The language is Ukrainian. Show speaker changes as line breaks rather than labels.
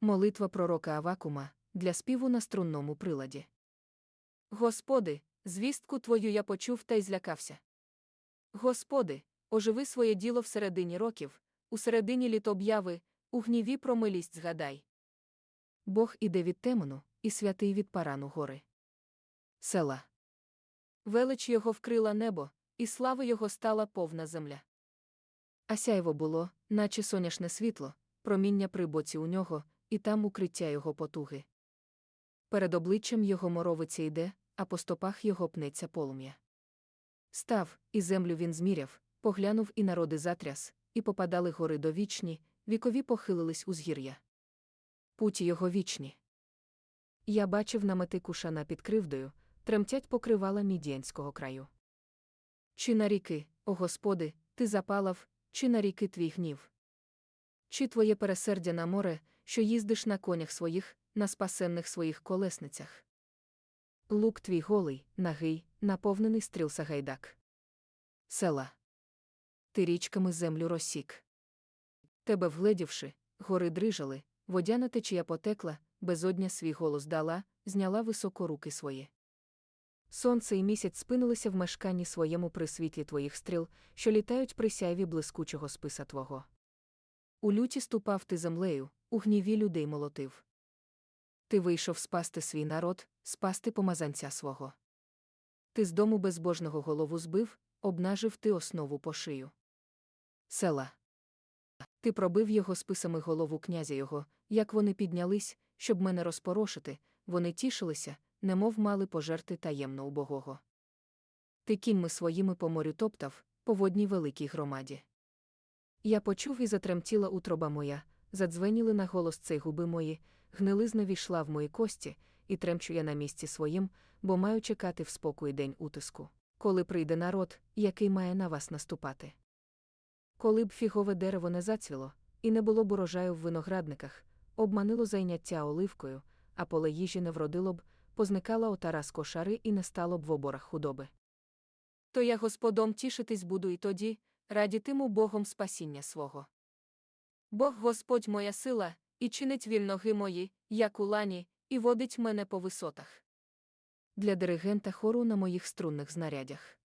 Молитва пророка Авакума для співу на струнному приладі. Господи, звістку Твою я почув та й злякався. Господи, оживи своє діло всередині років, у середині літ обяви, у гніві про милість згадай. Бог іде від темну, і святий від парану гори. Села. Велич його вкрила небо, і слава його стала повна земля. А сяйво було, наче соняшне світло, проміння при боці у нього, і там укриття його потуги. Перед обличчям його моровиця йде, а по стопах його пнеться полум'я. Став, і землю він зміряв, поглянув і народи затряс, і попадали гори довічні, вікові похилились узгір'я. Путі його вічні. Я бачив намети кушана під кривдою, тремтять покривала мідіянського краю. Чи на ріки, о Господи, ти запалав, чи на ріки твій гнів? Чи твоє пересердя на море, що їздиш на конях своїх, на спасенних своїх колесницях? Лук твій голий, нагий, наповнений стріл Сагайдак. Села. Ти річками землю розсік. Тебе вгледівши, гори дрижали, водяна течія потекла, безодня свій голос дала, зняла високо руки свої. Сонце і місяць спинилися в мешканні своєму при світлі твоїх стріл, що літають при сяйві блискучого списа твого. У люті ступав ти землею, у гніві людей молотив. Ти вийшов спасти свій народ, спасти помазанця свого. Ти з дому безбожного голову збив, обнажив ти основу по шию. Села. Ти пробив його списами голову князя його, як вони піднялись, щоб мене розпорошити, вони тішилися, немов мали пожерти таємно убогого. Ти кіньми своїми по морю топтав, по водній великій громаді. Я почув і затремтіла утроба моя, задзвеніли на голос цей губи мої, гнилизна війшла в мої кості, і тремчу я на місці своїм, бо маю чекати в спокої день утиску, коли прийде народ, який має на вас наступати. Коли б фігове дерево не зацвіло, і не було б урожаю в виноградниках, обманило зайняття оливкою, а поле їжі не вродило б, позникала отара з кошари і не стало б в оборах худоби. То я Господом тішитись буду і тоді, радітиму Богом спасіння свого. Бог Господь моя сила, і чинить віль ноги мої, як у лані, і водить мене по висотах. Для диригента хору на моїх струнних знарядях.